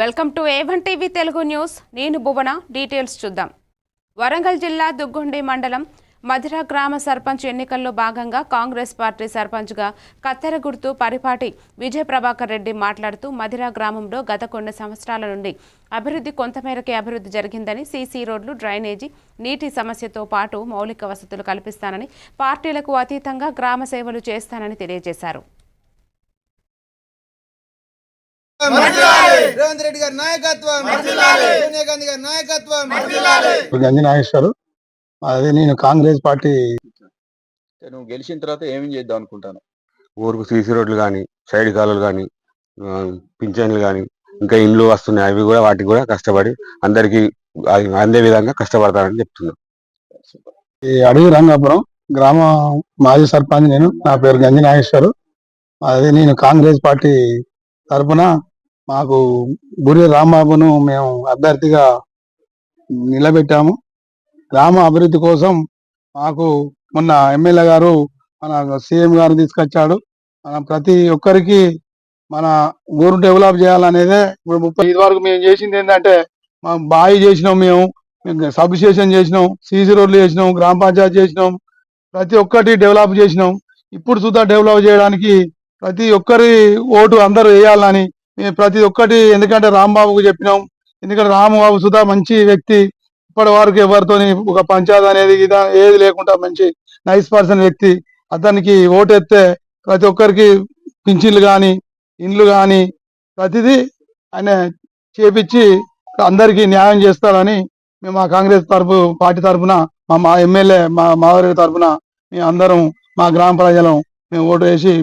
Welcome to A one TV Telugu news. నేను Bhuvana details చూద్దాం. వరంగల్ జిల్లా దుగ్గుండి మండలం మధిర గ్రామ సర్పంచ్ ఎన్నికల్లో భాగంగా కాంగ్రెస్ పార్టీ సర్పంచ్గా కత్తెర గుర్తు పరిపాటి విజయ ప్రభాకర్ రెడ్డి మాట్లాడుతూ మధిర గ్రామంలో గత కొన్ని సంవత్సరాల నుండి అభివృద్ధి కొంతమేరకే అభివృద్ధి జరిగిందని సీసీ రోడ్లు డ్రైనేజీ నీటి సమస్యతో పాటు మౌలిక వసతులు కల్పిస్తానని పార్టీలకు అతీతంగా గ్రామ సేవలు చేస్తానని తెలియజేశారు. రేవంత్ రెడ్డి గారి నాయకత్వం. సోనియా గాంధీ గారి నాయకత్వం. గంజి నాగేశ్వరు అదే నేను కాంగ్రెస్ పార్టీ నువ్వు గెలిచిన తర్వాత ఏమేం చేద్దాం అనుకుంటాను? ఊరుకు సీసీ రోడ్లు కానీ సైడ్ కాలువలు కానీ పింఛన్లు కానీ ఇంకా ఇండ్లు వస్తున్నాయి అవి కూడా వాటికి కూడా కష్టపడి అందరికి అందే విధంగా కష్టపడతానని చెప్తున్నాను ఈ అడవి రంగాపురం గ్రామ మాజీ సర్పంచ్ నేను నా పేరు గంజి నాగేశ్వరు అదే నేను కాంగ్రెస్ పార్టీ తరపున మాకు బురి రాంబాబును మేము అభ్యర్థిగా నిలబెట్టాము. గ్రామ అభివృద్ధి కోసం మాకు మొన్న ఎమ్మెల్యే గారు మన సీఎం గారు తీసుకొచ్చాడు. మన ప్రతి ఒక్కరికి మన ఊరు డెవలప్ చేయాలనేదే ఇప్పుడు ముప్పై ఇది వరకు మేము చేసింది ఏంటంటే మా బావి చేసినాం మేము సబ్ స్టేషన్ చేసినాం సీసీ రోడ్లు చేసినాం గ్రామ పంచాయతీ చేసినాం ప్రతి ఒక్కటి డెవలప్ చేసినాం. ఇప్పుడు సుధా డెవలప్ చేయడానికి ప్రతి ఒక్కరి ఓటు అందరూ వేయాలని ప్రతి ఒక్కటి ఎందుకంటే రాంబాబుకు చెప్పినాం. ఎందుకంటే రాంబాబు సుధా మంచి వ్యక్తి. ఇప్పటి వరకు ఎవరితోని ఒక పంచాయత్ అనేది ఏది లేకుండా మంచి నైస్ పర్సన్ వ్యక్తి. అతనికి ఓటు ప్రతి ఒక్కరికి పింఛన్లు కానీ ఇండ్లు కానీ ప్రతిదీ ఆయన చేపించి అందరికీ న్యాయం చేస్తారని మేము మా కాంగ్రెస్ తరపు పార్టీ తరపున మా మా ఎమ్మెల్యే మా మావరి తరఫున మేము అందరం మా గ్రామ ప్రజలం మేము ఓటు వేసి